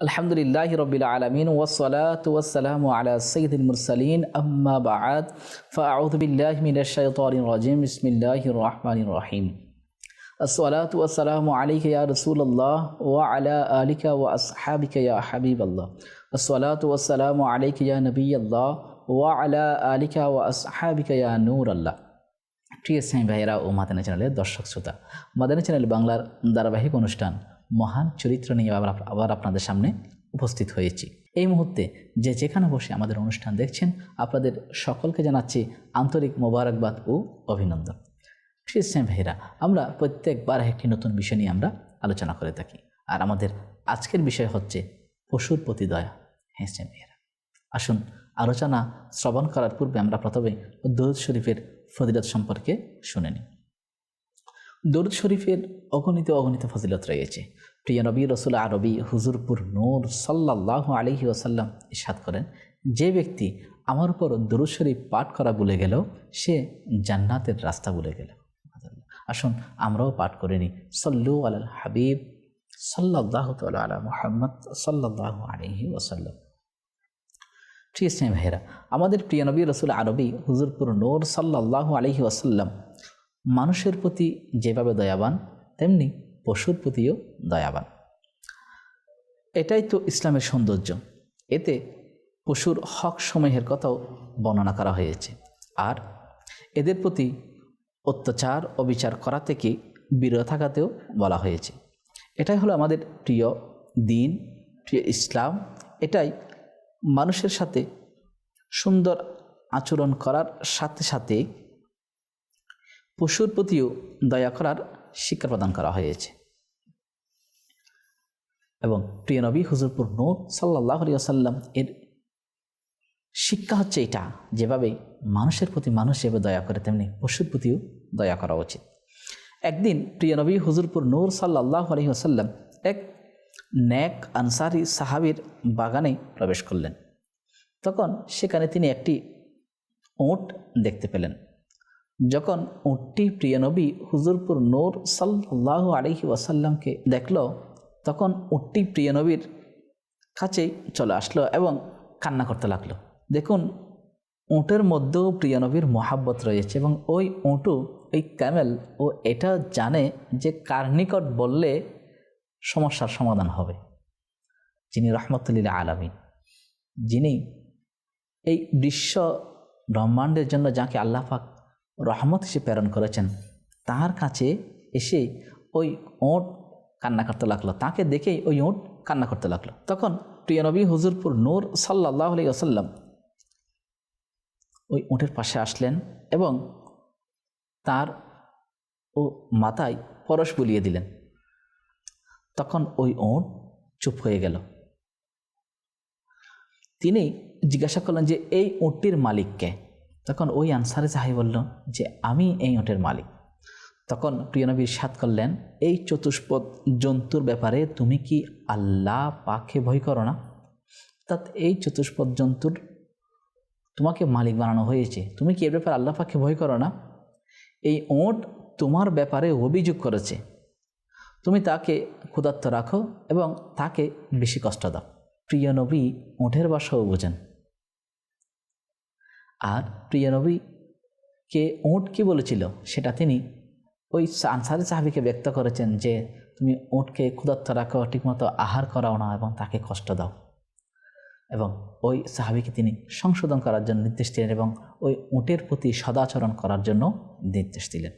الحمد لله رب العالمين والصلاة والسلام على سيد المرسلين أما بعد فأعوذ بالله من الشيطان الرجيم بسم الله الرحمن الرحيم. الصلاة والسلام عليك يا رسول الله وعلى آلك وأصحابك يا حبيب الله. الصلاة والسلام عليك يا نبي الله وعلى آلك وأصحابك يا نور الله. প্রিয় স্বামী ভাইয়েরা ও মাদানা চ্যানেলের দর্শক শ্রোতা মাদানা চ্যানেল বাংলার ধারাবাহিক অনুষ্ঠান মহান চরিত্র নিয়ে আবার আবার আপনাদের সামনে উপস্থিত হয়েছি। এই মুহূর্তে যে যেখানে বসে আমাদের অনুষ্ঠান দেখছেন, আপনাদের সকলকে জানাচ্ছি আন্তরিক মোবারকবাদ ও অভিনন্দন। প্রিয় স্নেহ ভাইয়েরা, আমরা প্রত্যেকবার একটি নতুন বিষয় নিয়ে আমরা আলোচনা করে থাকি। আর আমাদের আজকের বিষয় হচ্ছে পশুর প্রতি দয়া। হ্যাঁ স্নেহ ভাইয়েরা। আসুন, আলোচনা শ্রবণ করার পূর্বে আমরা প্রথমে দরুদ শরীফের ফজিলত সম্পর্কে শুনে নিই। দরুদ শরীফের অগণিত অগণিত ফজিলত রয়েছে। প্রিয় নবী রসুল আরবি হুজুরপুর নূর সাল্লাহ আলহি ওসাল্লাম ইসাদ করেন, যে ব্যক্তি আমার উপর দরুদ শরীফ পাঠ করা ভুলে গেল, সে জান্নাতের রাস্তা ভুলে গেল। আসুন, আমরাও পাঠ করে নিই। সল্লু আল হাবিব সাল্লাহ আলা মোহাম্মদ সাল্লাহ আলহি ওসাল্লাম ঠিক স্নেহ ভাইরা আমাদের প্রিয় নবী রসুল আরবি হুজুরপুর নূর সাল্লাহ আলহি ওসাল্লাম মানুষের প্রতি যেভাবে দয়াবান, তেমনি পশুর প্রতিও দয়াবান। এটাই তো ইসলামের সৌন্দর্য। এতে পশুর হক সমূহের কথাও বর্ণনা করা হয়েছে। আর এদের প্রতি অত্যাচার, অবিচার করা থেকে বিরত থাকাতেও বলা হয়েছে। এটাই হলো আমাদের প্রিয় দিন, প্রিয় ইসলাম। এটাই মানুষের সাথে সুন্দর আচরণ করার সাথে সাথে পশুর প্রতিও দয়া করার শিক্ষা প্রদান করা হয়েছে। এবং প্রিয় নবী হুজুরপুর নূর সাল্লাহ আসাল্লাম এর শিক্ষা হচ্ছে এটা, যেভাবে মানুষের প্রতি মানুষ যেভাবে দয়া করে, তেমনি পশুর প্রতিও দয়া করা উচিত। একদিন প্রিয় নবী হুজুরপুর নূর সাল্লাহ আলহি আসাল্লাম এক ন্যাক আনসারি সাহাবির বাগানে প্রবেশ করলেন। তখন সেখানে তিনি একটি ওঁট দেখতে পেলেন। যখন উটটি প্রিয় নবী হুজুরপুর নূর সাল্লাহ আলহি ওয়াসাল্লামকে দেখল, তখন উটটি প্রিয় নবীর কাছেই চলে আসলো এবং কান্না করতে লাগল। দেখুন, উঁটের মধ্যেও প্রিয় নবীর মহাব্বত রয়েছে এবং ওই উঁটু, ওই ক্যামেল ও এটা জানে যে কার নিকট বললে সমস্যার সমাধান হবে। যিনি রহমতুল্লিল্লা আলমিন। যিনি এই বিশ্ব ব্রহ্মাণ্ডের জন্য যাকে আল্লাহ পাক রহমত হিসেবে প্রেরণ করেছেন। তার কাছে এসে ওই ওঁট কান্না করতে লাগল। তাকে দেখেই ওই ওঁট কান্না করতে লাগল। তখন প্রিয় নবী হুজুরপুর নূর সাল্লাহ আলি আসাল্লাম ওই ওঁটের পাশে আসলেন এবং তার ও মাথায় পরশ বুলিয়ে দিলেন। তখন ওই ওঁট চুপ হয়ে গেল। তিনি জিজ্ঞাসা করলেন যে, এই ওঁটটির মালিককে তখন ওই আনসারে সাহেব বলল যে, আমি এই ওঁটের মালিক। তখন প্রিয়নবী সাত করলেন, এই চতুষ্পদ জন্তুর ব্যাপারে তুমি কি আল্লাহ পাকে ভয় করো না? অর্থাৎ এই চতুষ্পদ জন্তুর তোমাকে মালিক বানানো হয়েছে, তুমি কি এর ব্যাপারে আল্লাহ পাকে ভয় করো না? এই ওঁট তোমার ব্যাপারে অভিযোগ করেছে। তুমি তাকে ক্ষুদাত্ত রাখো এবং তাকে বেশি কষ্ট দাও। প্রিয় নবী ওঁটের বাসাও বোঝেন। আর প্রিয় নবীকে ওঁট কি বলেছিল? সেটা তিনি ওই আনসারি সাহাবিকে ব্যক্ত করেছেন যে, তুমি ওঁটকে ক্ষুদাত্ত রাখো, ঠিকমতো আহার করাও না এবং তাকে কষ্ট দাও। এবং ওই সাহাবিকে তিনি সংশোধন করার জন্য নির্দেশ দিলেন এবং ওই উঁটের প্রতি সদাচরণ করার জন্য নির্দেশ দিলেন।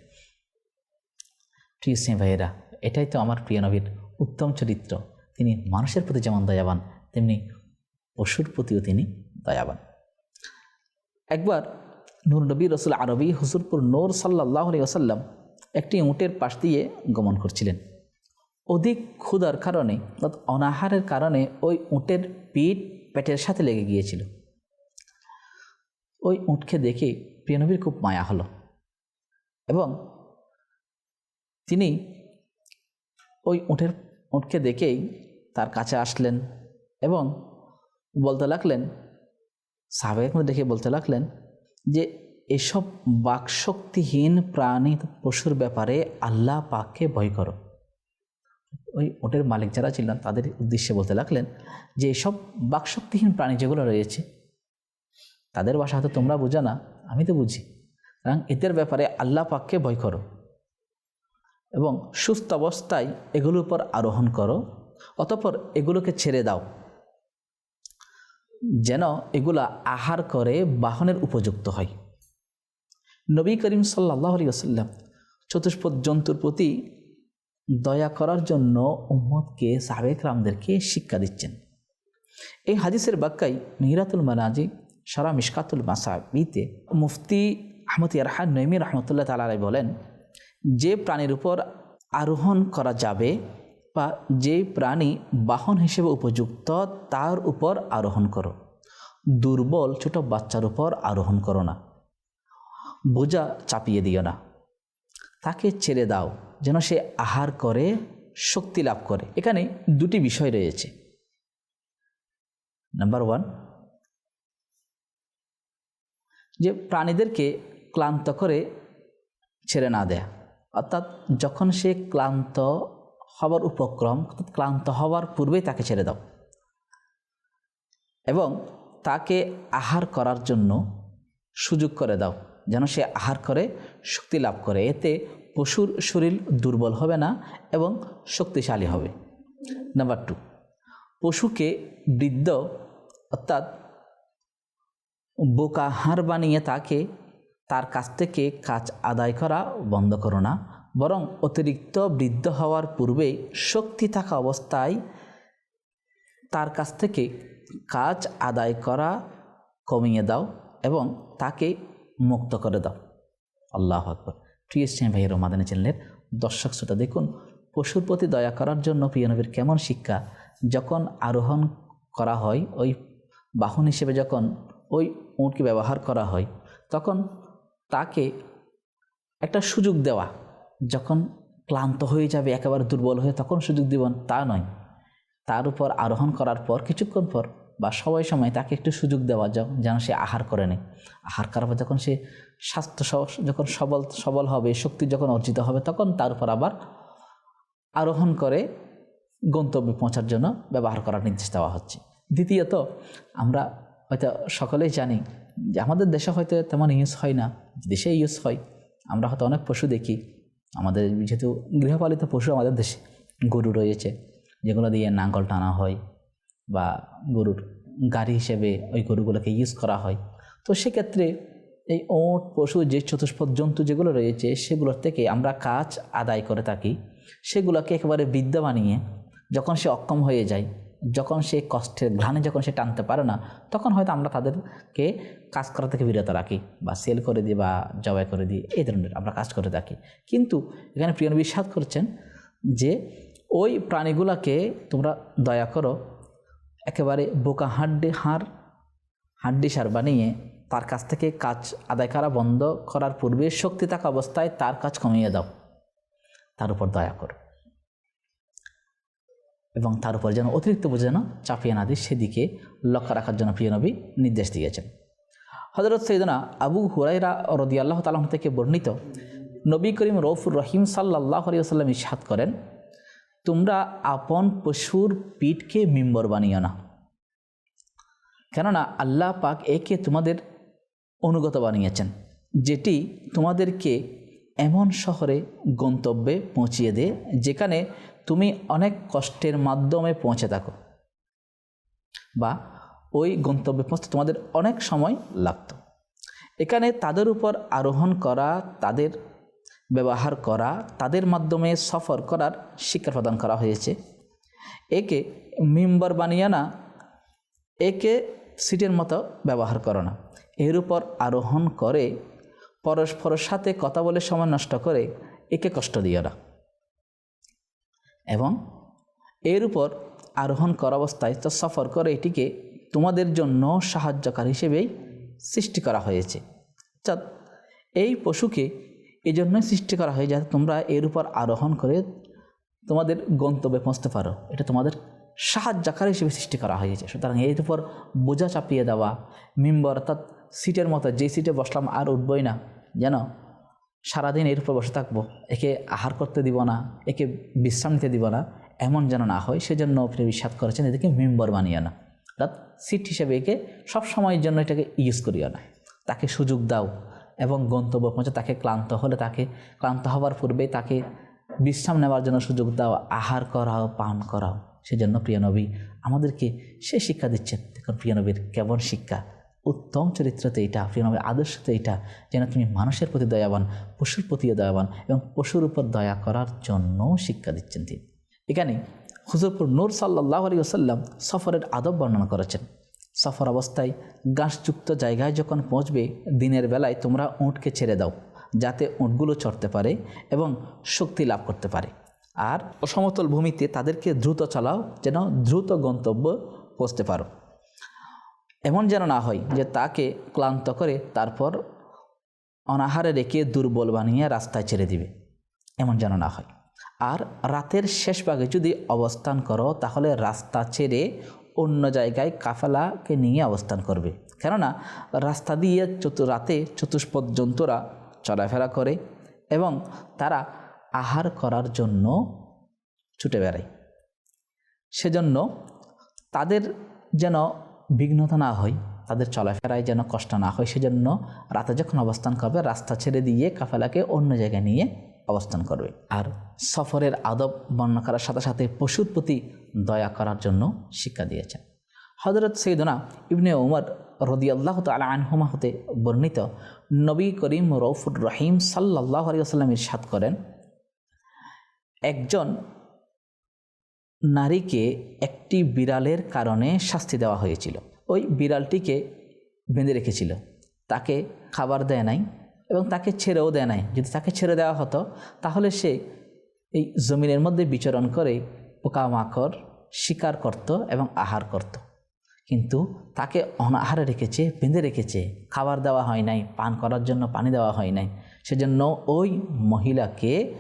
প্রিয় সিং ভাইয়েরা, এটাই তো আমার প্রিয় নবীর উত্তম চরিত্র। তিনি মানুষের প্রতি যেমন দয়াবান, তেমনি পশুর প্রতিও তিনি দয়াবান। একবার নূর নবী রসুল আরবি হুসুরপুর নূর সাল্লাহ আসাল্লাম একটি উঁটের পাশ দিয়ে গমন করছিলেন। অধিক ক্ষুধার কারণে অনাহারের কারণে ওই উঁটের পিঠ পেটের সাথে লেগে গিয়েছিল। ওই উঁটকে দেখে প্রিয়নবীর খুব মায়া হলো এবং তিনি ওই উঁটের, উঁটকে দেখেই তার কাছে আসলেন এবং বলতে লাগলেন মধ্যে দেখে বলতে লাগলেন যে এসব বাকশক্তিহীন প্রাণী পশুর ব্যাপারে আল্লাহ পাককে ভয় করো। ওই ওটের মালিক যারা ছিলেন তাদের উদ্দেশ্যে বলতে লাগলেন যে এসব বাকশক্তিহীন প্রাণী যেগুলো রয়েছে, তাদের ভাষা হয়তো তোমরা বুঝো না, আমি তো বুঝি। কারণ এদের ব্যাপারে আল্লাহ পাককে ভয় করো এবং সুস্থ অবস্থায় এগুলোর উপর আরোহণ করো, অতপর এগুলোকে ছেড়ে দাও। যেন এগুলা আহার করে বাহনের উপযুক্ত হয়। নবী করিম সাল্লাহ আলী আসাল্লাম চতুষ্পদ জন্তুর প্রতি দয়া করার জন্য উম্মদকে সাবেক রামদেরকে শিক্ষা দিচ্ছেন। এই হাদিসের বাক্যাই মিহিরাতুল মানাজি সারা মিশকাতুল মাসাবিতে মুফতি আহমদ ইয়ারহান নৈমি রহমতুল্লাহ তালাই বলেন, যে প্রাণীর উপর আরোহণ করা যাবে বা যে প্রাণী বাহন হিসেবে উপযুক্ত, তার উপর আরোহণ করো। দুর্বল ছোট বাচ্চার উপর আরোহণ করো না। বোঝা চাপিয়ে দিও না। তাকে ছেড়ে দাও, যেন সে আহার করে, শক্তি লাভ করে। এখানে দুটি বিষয় রয়েছে। নাম্বার ওয়ান যে প্রাণীদেরকে ক্লান্ত করে ছেড়ে না দেয়া। অর্থাৎ যখন সে ক্লান্ত হবার উপক্রম, অর্থাৎ ক্লান্ত হওয়ার পূর্বেই তাকে ছেড়ে দাও। এবং তাকে আহার করার জন্য সুযোগ করে দাও, যেন সে আহার করে, শক্তি লাভ করে। এতে পশুর শরীর দুর্বল হবে না এবং শক্তিশালী হবে। নাম্বার টু, পশুকে বৃদ্ধ, অর্থাৎ বোকা হাড় বানিয়ে তাকে তার কাছ থেকে কাজ আদায় করা বন্ধ করো না। বরং অতিরিক্ত বৃদ্ধ হওয়ার পূর্বে শক্তি থাকা অবস্থায় তার কাছ থেকে কাজ আদায় করা কমিয়ে দাও এবং তাকে মুক্ত করে দাও। আল্লাহ আকবর। প্রিয় ইসলাম ভাই রমাদানী চ্যানেলের দর্শক শ্রোতা, দেখুন, পশুর প্রতি দয়া করার জন্য প্রিয় নবীর কেমন শিক্ষা? যখন আরোহণ করা হয়, ওই বাহন হিসেবে যখন ওই উঁটকে ব্যবহার করা হয়, তখন তাকে একটা সুযোগ দেওয়া যখন ক্লান্ত হয়ে যাবে, একেবারে দুর্বল হয়ে, তখন সুযোগ দিবেন তা নয়। তার উপর আরোহণ করার পর, কিছুক্ষণ পর বা সবাই সময় তাকে একটু সুযোগ দেওয়া যাও, যেন সে আহার করে নেয়। আহার করার পর যখন সে স্বাস্থ্য যখন সবল সবল হবে, শক্তি যখন অর্জিত হবে, তখন তার উপর আবার আরোহণ করে গন্তব্যে পৌঁছার জন্য ব্যবহার করার নির্দেশ দেওয়া হচ্ছে। দ্বিতীয়ত, আমরা হয়তো সকলেই জানি যে আমাদের দেশে হয়তো তেমন ইউজ হয় না। দেশে ইউজ হয়। আমরা হয়তো অনেক পশু দেখি। আমাদের যেহেতু গৃহপালিত পশু আমাদের দেশে, গরু রয়েছে, যেগুলো দিয়ে নাঙ্গল টানা হয় বা গরুর গাড়ি হিসেবে ওই গরুগুলোকে ইউজ করা হয়। তো সেক্ষেত্রে এই ওট, পশু, যে চতুষ্পদ জন্তু যেগুলো রয়েছে, সেগুলোর থেকে আমরা কাজ আদায় করে থাকি। সেগুলোকে একেবারে বিদ্যা বানিয়ে যখন সে অক্ষম হয়ে যায় যখন সে কষ্টের ঘ্রাণে যখন সে টানতে পারে না, তখন হয়তো আমরা তাদেরকে কাজ করা থেকে বিরত রাখি বা সেল করে দিই বা জবাই করে দিই, এই ধরনের আমরা কাজ করে থাকি। কিন্তু এখানে প্রিয় বিশ্বাস করছেন যে ওই প্রাণীগুলোকে তোমরা দয়া করো, একেবারে বোকা হাড্ডি হাড় হাড্ডি সার বানিয়ে তার কাছ থেকে কাজ আদায় করা বন্ধ করার পূর্বে শক্তি থাকা অবস্থায় তার কাজ কমিয়ে দাও। তার উপর দয়া করো। এবং তার উপর যেন অতিরিক্ত বোঝে যেন চাপিয়ে না দিই সেদিকে লক্ষ্য রাখার জন্য প্রিয় নবী নির্দেশ দিয়েছেন। হজরত সৈদনা আবু হুরাইরা রদি আল্লাহ তালাম থেকে বর্ণিত, নবী করিম রৌফুর রহিম সাল্লাহ আলিয়াল্লাম ইসাদ করেন, তোমরা আপন পশুর পিঠকে মিম্বর বানিও না। কেননা আল্লাহ পাক একে তোমাদের অনুগত বানিয়েছেন, যেটি তোমাদেরকে এমন শহরে গন্তব্যে পৌঁছিয়ে দেয়, যেখানে তুমি অনেক কষ্টের মাধ্যমে পৌঁছে থাকো। বা ওই গন্তব্যে পৌঁছতে তোমাদের অনেক সময় লাগত। এখানে তাদের উপর আরোহণ করা, তাদের ব্যবহার করা, তাদের মাধ্যমে সফর করার শিক্ষা প্রদান করা হয়েছে। একে মিম্বর বানিয়ে না, একে সিটের মতো ব্যবহার করো না। এর উপর আরোহণ করে, পরস্পরের সাথে কথা বলে সময় নষ্ট করে, একে কষ্ট দিও না। এবং এর উপর আরোহণ করা অবস্থায় তো সফর করে এটিকে তোমাদের জন্য সাহায্যকার হিসেবেই সৃষ্টি করা হয়েছে। অর্থাৎ এই পশুকে এই জন্যই সৃষ্টি করা হয় যাতে তোমরা এর উপর আরোহণ করে তোমাদের গন্তব্যে পৌঁছতে পারো। এটা তোমাদের সাহায্যকার হিসেবে সৃষ্টি করা হয়েছে। সুতরাং এর উপর বোঝা চাপিয়ে দেওয়া, মেম্বার অর্থাৎ সিটের মতো যে সিটে বসলাম আর উঠবই না, যেন সারাদিন এর উপর বসে থাকব। একে আহার করতে দিব না, একে বিশ্রাম নিতে দিব না, এমন যেন না হয়। সেজন্য প্রিয় বিশ্বাস করেছেন, এদেরকে মেম্বার বানিয়ে না অর্থাৎ সিট হিসেবে একে সব সময়ের জন্য এটাকে ইউজ করিও না তাকে সুযোগ দাও এবং গন্তব্য পৌঁছে, তাকে ক্লান্ত হলে তাকে, ক্লান্ত হওয়ার পূর্বেই তাকে বিশ্রাম নেওয়ার জন্য সুযোগ দাও, আহার করাও, পান করাও। সেজন্য প্রিয় নবী, আমাদেরকে সে শিক্ষা দিচ্ছেন। দেখুন, প্রিয় নবীর কেমন শিক্ষা। উত্তম চরিত্রতে এটা প্রিয় আদর্শতে এটা, যেন তুমি মানুষের প্রতি দয়াবান, পশুর প্রতিও দয়াবান এবং পশুর উপর দয়া করার জন্য শিক্ষা দিচ্ছেন তিনি। এখানে হুজুরপুর নূর সাল্লাহ আলী আসাল্লাম সফরের আদব বর্ণনা করেছেন। সফর অবস্থায় ঘাসযুক্ত জায়গায় যখন পৌঁছবে, দিনের বেলায় তোমরা উঁটকে ছেড়ে দাও, যাতে উঁটগুলো চড়তে পারে এবং শক্তি লাভ করতে পারে। আর অসমতল ভূমিতে তাদেরকে দ্রুত চালাও, যেন দ্রুত গন্তব্য পৌঁছতে পারো। এমন যেন না হয় যে তাকে ক্লান্ত করে তারপর অনাহারে রেখে দুর্বল বানিয়ে রাস্তায় ছেড়ে দিবে। এমন যেন না হয়। আর রাতের শেষ ভাগে যদি অবস্থান করো, তাহলে রাস্তা ছেড়ে অন্য জায়গায় কাফেলাকে নিয়ে অবস্থান করবে। কেননা রাস্তা দিয়ে চতু রাতে চতুষ্পদ জন্তুরা চলাফেরা করে এবং তারা আহার করার জন্য ছুটে বেড়ায়। সেজন্য তাদের যেন বিঘ্নতা না হয়, তাদের চলাফেরায় যেন কষ্ট না হয়, সেজন্য রাতে যখন অবস্থান করবে, রাস্তা ছেড়ে দিয়ে কাফেলাকে অন্য জায়গায় নিয়ে অবস্থান করবে। আর সফরের আদব বর্ণনা করার সাথে সাথে পশুর প্রতি দয়া করার জন্য শিক্ষা দিয়েছেন। হজরত সৈদনা ইবনে উমর রদি আল্লাহ তালা আনহুমা হতে বর্ণিত নবী করিম রৌফুর রহিম সাল্লাহ আলী আসাল্লাম ইরশাদ করেন, একজন নারীকে একটি বিড়ালের কারণে শাস্তি দেওয়া হয়েছিল। ওই বিড়ালটিকে বেঁধে রেখেছিল। তাকে খাবার দেয় নাই এবং তাকে ছেড়েও দেয় নাই। যদি তাকে ছেড়ে দেওয়া হতো, তাহলে সে এই জমিনের মধ্যে বিচরণ করে পোকামাকড় শিকার করত এবং আহার করত। কিন্তু তাকে অনাহারে রেখেছে, বেঁধে রেখেছে। খাবার দেওয়া হয় নাই, পান করার জন্য পানি দেওয়া হয় নাই। সেজন্য ওই মহিলাকে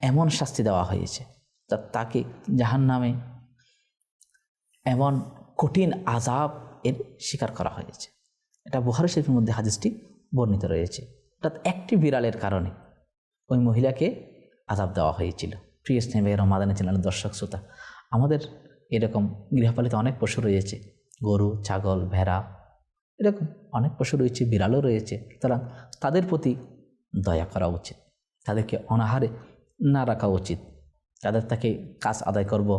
এমন শাস্তি দেওয়া হয়েছে। তা তাকে জাহান নামে এমন কঠিন আজাব এর স্বীকার করা হয়েছে। এটা বুহারি শরীফের মধ্যে হাদিসটি বর্ণিত রয়েছে। অর্থাৎ একটি বিড়ালের কারণে ওই মহিলাকে আজাব দেওয়া হয়েছিল। প্রিয় স্নেহ রমাদানে চ্যানেলের দর্শক শ্রোতা, আমাদের এরকম গৃহপালিত অনেক পশু রয়েছে, গরু, ছাগল, ভেড়া, এরকম অনেক পশু রয়েছে, বিড়ালও রয়েছে। সুতরাং তাদের প্রতি দয়া করা উচিত, তাদেরকে অনাহারে না রাখা উচিত। তাদের তাকে কাজ আদায় করব।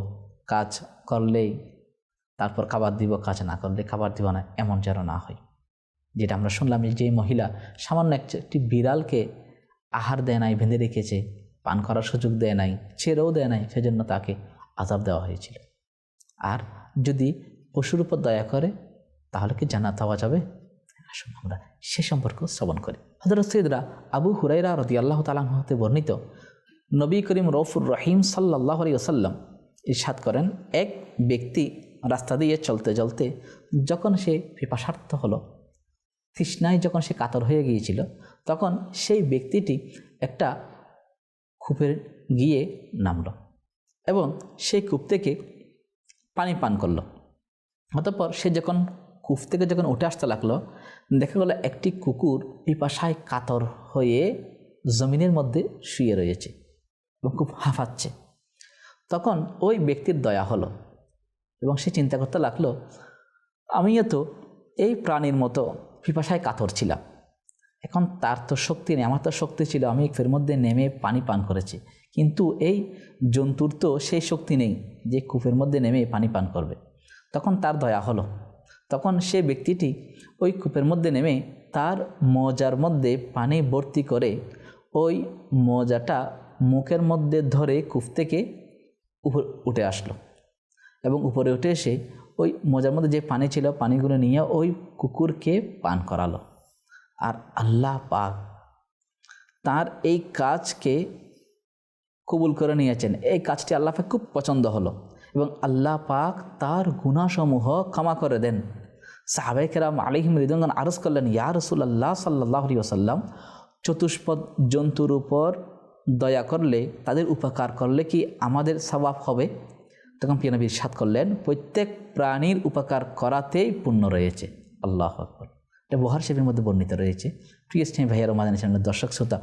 কাজ করলেই তারপর খাবার দিব, কাজ না করলে খাবার দিব না, এমন যেন না হয়। যেটা আমরা শুনলাম যে মহিলা সামান্য একটি বিড়ালকে আহার দেয় নাই, বেঁধে রেখেছে, পান করার সুযোগ দেয় নাই ছেড়েও দেয় নাই, সেজন্য তাকে আজাব দেওয়া হয়েছিল। আর যদি পশুর উপর দয়া করে, তাহলে কি জানা পাওয়া যাবে? আসুন আমরা সে সম্পর্ক শ্রবণ করি। হজরত সৈদরা আবু হুরাইরা রদি আল্লাহ তালাম হতে বর্ণিত নবী করিম রফুর রহিম সাল্লাহ আলী ইরশাদ করেন, এক ব্যক্তি রাস্তা দিয়ে চলতে চলতে যখন সে পিপাসার্থ হলো, তৃষ্ণায় যখন সে কাতর হয়ে গিয়েছিল, তখন সেই ব্যক্তিটি একটা কূপের গিয়ে নামল এবং সেই কূপ থেকে পানি পান করল। অতঃপর সে যখন কূপ থেকে যখন উঠে আসতে লাগল, দেখা গেলো একটি কুকুর পিপাসায় কাতর হয়ে জমিনের মধ্যে শুয়ে রয়েছে। এবং খুব হাঁফাচ্ছে তখন ওই ব্যক্তির দয়া হলো এবং সে চিন্তা করতে লাগল, আমিও তো এই প্রাণীর মতো পিপাসায় কাতর ছিলাম। এখন তার তো শক্তি নেই, আমার তো শক্তি ছিল, আমি ফের মধ্যে নেমে পানি পান করেছি। কিন্তু এই জন্তুর তো সেই শক্তি নেই যে কূপের মধ্যে নেমে পানি পান করবে। তখন তার দয়া হলো। তখন সে ব্যক্তিটি ওই কূপের মধ্যে নেমে তার মজার মধ্যে পানি ভর্তি করে ওই মজাটা মুখের মধ্যে ধরে কূপ থেকে উপর উঠে আসলো এবং উপরে উঠে এসে ওই মজার মধ্যে যে পানি ছিল, পানিগুলো নিয়ে ওই কুকুরকে পান করালো। আর আল্লাহ পাক তার এই কাজকে কবুল করে নিয়েছেন। এই কাজটি আল্লাহ পাক খুব পছন্দ হলো এবং আল্লাহ পাক তার গুণাসমূহ ক্ষমা করে দেন। সাহাবেকেরাম আলিহিম রিদঙ্গন আরজ করলেন, ইয়া রসুল্লাহ সাল্লাহ ওসাল্লাম চতুষ্পদ জন্তুর উপর দয়া করলে, তাদের উপকার করলে কি আমাদের স্বভাব হবে? তখন পিয়ানবী সাত করলেন, প্রত্যেক প্রাণীর উপকার করাতেই পূর্ণ রয়েছে। আল্লাহ আকবর। এটা বহার শেফের মধ্যে বর্ণিত রয়েছে। প্রিয় স্নেহ ভাইয়ার মাদানী চ্যানেলের দর্শক, শ্রোতা,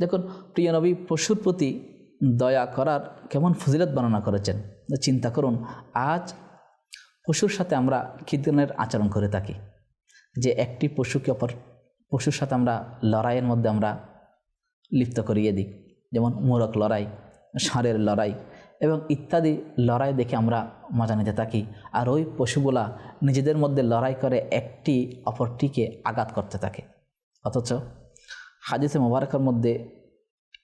দেখুন, প্রিয় নবী পশুর প্রতি দয়া করার কেমন ফজিলত বর্ণনা করেছেন। চিন্তা করুন, আজ পশুর সাথে আমরা কী ধরনের আচরণ করে থাকি? যে একটি পশুকে অপর পশুর সাথে আমরা লড়াইয়ের মধ্যে আমরা লিপ্ত করিয়ে দিই। যেমন মোরক লড়াই, ষাঁড়ের লড়াই এবং ইত্যাদি লড়াই দেখে আমরা মজা নিতে থাকি। আর ওই পশুগুলা নিজেদের মধ্যে লড়াই করে একটি অপরটিকে আঘাত করতে থাকে। অথচ হাদিসে মোবারকের মধ্যে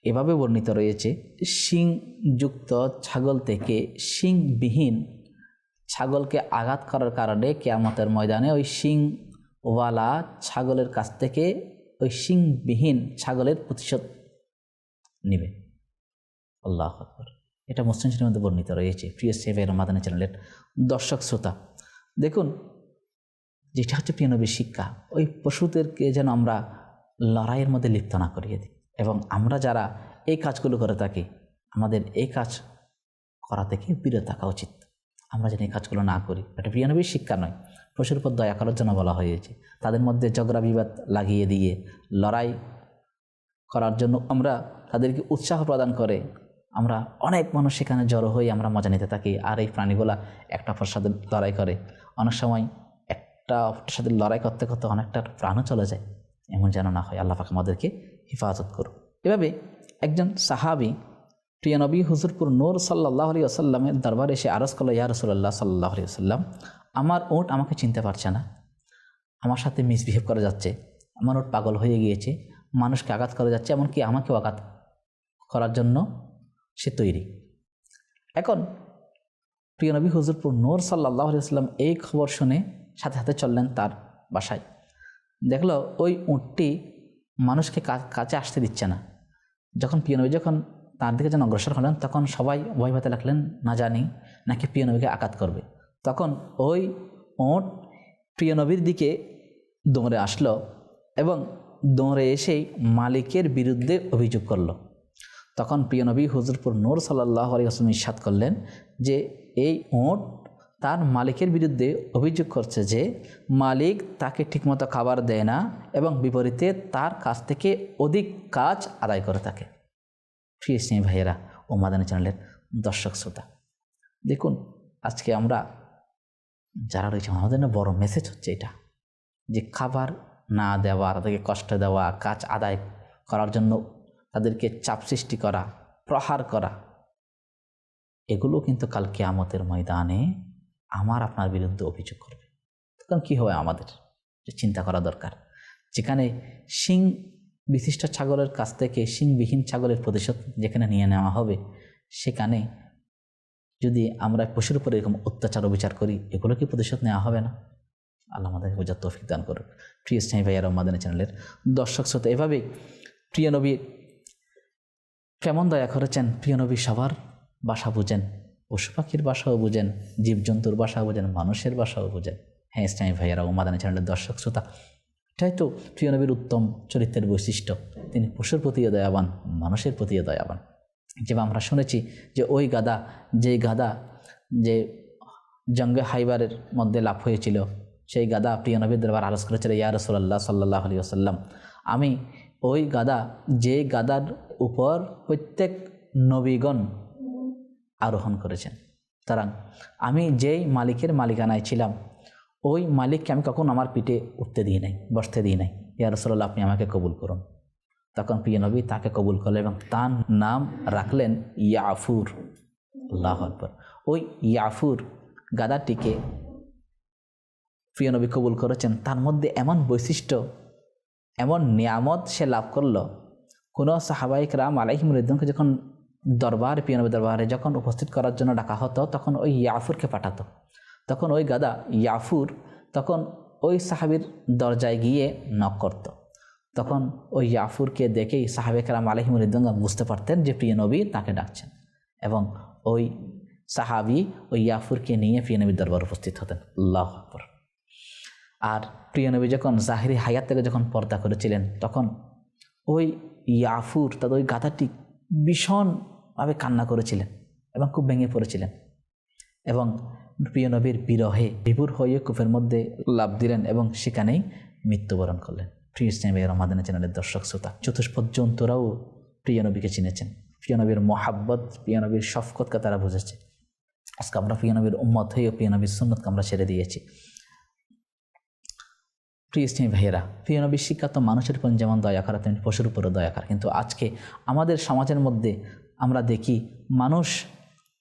এভাবে বর্ণিত রয়েছে শিংযুক্ত ছাগল থেকে শিংবিহীন ছাগলকে আঘাত করার কারণে কেয়ামতের ময়দানে ওই শিংওয়ালা ছাগলের কাছ থেকে ওই শিংবিহীন ছাগলের প্রতিশোধ নেবে। আল্লাহ আকবর। এটা মুসলিম শরীফের মধ্যে বর্ণিত। রয়েছে প্রিয় সেভের মাদানী চ্যানেলের দর্শক শ্রোতা, দেখুন, যেটা হচ্ছে প্রিয় নবীর শিক্ষা, ওই পশুদেরকে যেন আমরা লড়াইয়ের মধ্যে লিপ্ত না করিয়ে দিই। এবং আমরা যারা এই কাজগুলো করে থাকি, আমাদের এই কাজ করা থেকে বিরত থাকা উচিত। আমরা যেন এই কাজগুলো না করি। এটা প্রিয় নবীর শিক্ষা নয়। পশুর দয়া করার জন্য বলা হয়েছে। তাদের মধ্যে ঝগড়া বিবাদ লাগিয়ে দিয়ে লড়াই করার জন্য আমরা তাদেরকে উৎসাহ প্রদান করে আমরা অনেক মানুষ সেখানে জড়ো হয়ে আমরা মজা নিতে থাকি আর এই প্রাণীগুলা একটা অপর সাথে লড়াই করে। অনেক সময় একটা অপরের সাথে লড়াই করতে করতে অনেকটা প্রাণও চলে যায়। এমন যেন না হয়। আল্লাহ পাক আমাদেরকে হেফাজত করুক। এভাবে একজন সাহাবি প্রিয় নবী হুজুরপুর নূর সাল্লাহ আলী আসাল্লামের দরবারে এসে আরস করল, ইয়া রসুল্লাহ সাল্লাহ আলী আসাল্লাম আমার ওট আমাকে চিনতে পারছে না। আমার সাথে মিসবিহেভ করা যাচ্ছে। আমার ওট পাগল হয়ে গিয়েছে। মানুষকে আঘাত করা যাচ্ছে, এমনকি আমাকেও আঘাত করার জন্য সে তৈরি। এখন প্রিয় নবী হুজুরপুর নূর সাল্লাহ আলিয়াল্লাম এই খবর শুনে সাথে সাথে চললেন তার বাসায়। দেখল ওই উঁটটি মানুষকে কাছে আসতে দিচ্ছে না। যখন প্রিয় নবী যখন তার দিকে যেন অগ্রসর হলেন, তখন সবাই ভয় ভাতে লাগলেন, না জানি, নাকি প্রিয় নবীকে আঘাত করবে? তখন ওই ওঁট প্রিয় নবীর দিকে দৌড়ে আসলো এবং দৌড়ে এসেই মালিকের বিরুদ্ধে অভিযোগ করল। তখন প্রিয় নবী হুজুরপুর নূর সাল্লাহ আলী আসলাম ইস্বাদ করলেন যে, এই ওঁট তার মালিকের বিরুদ্ধে অভিযোগ করছে যে, মালিক তাকে ঠিকমতো খাবার দেয় না এবং বিপরীতে তার কাছ থেকে অধিক কাজ আদায় করে থাকে। প্রিয় স্নেহী ভাইয়েরা ও মাদানী চ্যানেলের দর্শক শ্রোতা, দেখুন আজকে আমরা যারা রয়েছে আমাদের না বড় মেসেজ হচ্ছে এটা। যে খাবার না দেওয়া, তাদেরকে কষ্ট দেওয়া, কাজ আদায় করার জন্য তাদেরকে চাপ সৃষ্টি করা, প্রহার করা, এগুলো কিন্তু কাল কেয়ামতের ময়দানে আমার, আপনার বিরুদ্ধে অভিযোগ করবে। তখন কী হবে আমাদের? চিন্তা করা দরকার। যেখানে শিং বিশিষ্ট ছাগলের কাছ থেকে, শিংবিহীন ছাগলের প্রতিশোধ যেখানে নিয়ে নেওয়া হবে, সেখানে যদি আমরা পশুর উপরে এরকম অত্যাচার, অবিচার করি, এগুলো কি প্রতিশোধ নেওয়া হবে না? আল্লাহ আমাদেরকে বোঝার তৌফিক দান করুক। প্রিয় স্নেহী ভাইয়া রহমাদানী চ্যানেলের দর্শক, শ্রোতা, এভাবেই প্রিয় নবী কেমন দয়া করেছেন? প্রিয় নবী সবার বাসা বুঝেন, পশু পাখির বাসাও বুঝেন, জীবজন্তুর বাসাও বুঝেন, মানুষের বাসাও বুঝেন। হ্যাঁ ইসলামী ভাইয়েরা ও মাদানী চ্যানেলের দর্শক, শ্রোতা, এটাই তো প্রিয় নবীর উত্তম চরিত্রের বৈশিষ্ট্য। তিনি পশুর প্রতিও দয়াবান, মানুষের প্রতিও দয়াবান। যেমন আমরা শুনেছি যে ওই গাদা যে গাদা যে জঙ্গে হাইবারের মধ্যে লাভ হয়েছিল, সেই গাদা প্রিয় নবীর দরবার আলোচ করেছিল, ইয়া রসোল্লাহ সাল্লাহ আলী আসাল্লাম আমি ওই গাদা যে গাদার উপর প্রত্যেক নবীগণ আরোহণ করেছেন। সুতরাং আমি যেই মালিকের মালিকানায় ছিলাম, ওই মালিককে আমি কখন আমার পিঠে উঠতে দিই নাই, বসতে দিই নাই। ইয়া রসল্লাহ আপনি আমাকে কবুল করুন। তখন প্রিয় নবী তাকে কবুল করলেন এবং তার নাম রাখলেন ইয়াফুর। আল্লাহ আকবর। ওই ইয়াফুর গাদাটিকে প্রিয় নবী কবুল করেছেন। তার মধ্যে এমন বৈশিষ্ট্য, এমন নিয়ামত সে লাভ করল। কোনো সাহাবাহিক রাম আলাইহিম রিদ্দনকে যখন দরবার পিয়ানবী দরবারে যখন উপস্থিত করার জন্য ডাকা হতো, তখন ওই ইয়াফুরকে পাঠাতো। তখন ওই গাদা ইয়াফুর তখন ওই সাহাবির দরজায় গিয়ে নক করত। তখন ওই ইয়াফুরকে দেখেই সাহাবেক রাম আলহিম রিদ্দঙ্গা বুঝতে পারতেন যে প্রিয় নবী তাকে ডাকছেন এবং ওই সাহাবি ওই ইয়াফুরকে নিয়ে প্রিয় নবীর দরবার উপস্থিত হতেন। আল্লাহ আকবর। আর প্রিয় নবী যখন জাহিরি হায়াত থেকে যখন পর্দা করেছিলেন, তখন ওই ইয়াফুর তাদের ওই গাধাটি ভীষণভাবে কান্না করেছিলেন এবং খুব ভেঙে পড়েছিলেন এবং প্রিয় নবীর বিরহে বিভুর হয়ে কূপের মধ্যে লাভ দিলেন এবং সেখানেই মৃত্যুবরণ করলেন। প্রিয় ইসলামী রমাদানা চ্যানেলের দর্শক শ্রোতা চতুষ্পদ জন্তুরাও প্রিয় নবীকে চিনেছেন। প্রিয় নবীর মহাব্বত, প্রিয় নবীর শফকতকে তারা বুঝেছে। আজকে আমরা প্রিয় নবীর উম্মত হয়েও প্রিয় নবীর সুন্নতকে আমরা ছেড়ে দিয়েছি। প্রিয় স্নেহী ভাইয়েরা, প্রিয় নবীর শিক্ষা তো মানুষের উপর যেমন দয়া করা, তেমনি পশুর উপরও দয়া করা। কিন্তু আজকে আমাদের সমাজের মধ্যে আমরা দেখি, মানুষ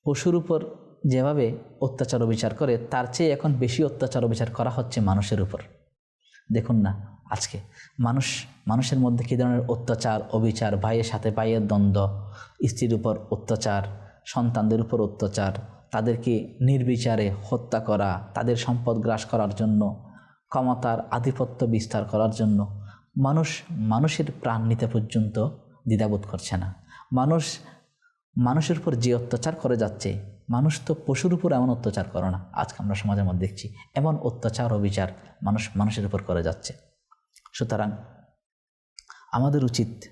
পশুর উপর যেভাবে অত্যাচার বিচার করে, তার চেয়ে এখন বেশি অত্যাচার বিচার করা হচ্ছে মানুষের উপর। দেখুন না আজকে। মানুষ, মানুষের মধ্যে কী ধরনের অত্যাচার, অবিচার, ভাইয়ের সাথে ভাইয়ের দ্বন্দ্ব, স্ত্রীর উপর অত্যাচার, সন্তানদের উপর অত্যাচার তাদেরকে নির্বিচারে হত্যা করা, তাদের সম্পদ গ্রাস করার জন্য, ক্ষমতার আধিপত্য বিস্তার করার জন্য, মানুষ, মানুষের প্রাণ নিতে পর্যন্ত দ্বিধাবোধ করছে না। মানুষ, মানুষের উপর যে অত্যাচার করে যাচ্ছে, মানুষ তো পশুর উপর এমন অত্যাচার করে না। আজকে আমরা সমাজের মধ্যে দেখছি, এমন অত্যাচার, অবিচার মানুষ, মানুষের উপর করে যাচ্ছে। সুতরাং আমাদের উচিত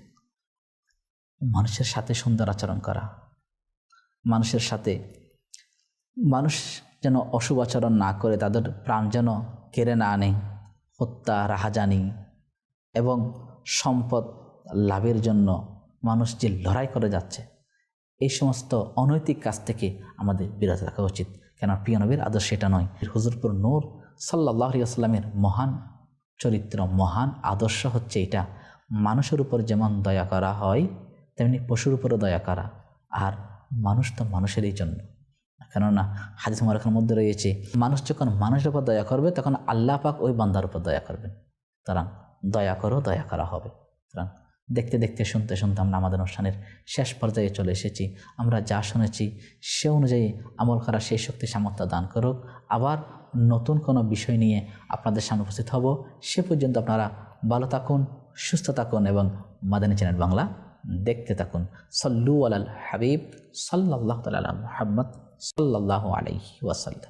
মানুষের সাথে সুন্দর আচরণ করা। মানুষের সাথে মানুষ যেন অশুভ আচরণ না করে, তাদের প্রাণ যেন কেড়ে না আনে। হত্যা, রাহাজানি এবং সম্পদ লাভের জন্য মানুষ যে লড়াই করে যাচ্ছে, এই সমস্ত অনৈতিক কাজ থেকে আমাদের বিরত রাখা উচিত। কেন প্রিয় নবীর আদর্শ এটা নয়। হুজুরপুর নূর সাল্লাহ আসলামের মহান চরিত্র মহান, আদর্শ হচ্ছে এটা। মানুষের উপর যেমন দয়া করা হয়, তেমনি পশুর উপরও দয়া করা। আর মানুষ তো মানুষেরই জন্য। কেননা হাদিস মারাখার মধ্যে রয়েছে, মানুষ যখন মানুষের উপর দয়া করবে, তখন আল্লাহ পাক ওই বান্দার উপর দয়া করবেন। সুতরাং দয়া করো, দয়া করা হবে। সুতরাং দেখতে দেখতে, শুনতে শুনতে আমরা আমাদের অনুষ্ঠানের শেষ পর্যায়ে চলে এসেছি। আমরা যা শুনেছি সে অনুযায়ী আমল করা সেই শক্তি সামর্থ্য দান করুক। আবার নতুন কোনো বিষয় নিয়ে আপনাদের সামনে উপস্থিত হব। সে পর্যন্ত আপনারা ভালো থাকুন, সুস্থ থাকুন এবং মাদানী চ্যানেল বাংলা দেখতে থাকুন। সল্লু আলাল হাবিব সাল্লাহ তাল মোহাম্মদ সাল্লাহ আলাইহি ওয়াসাল্লাম।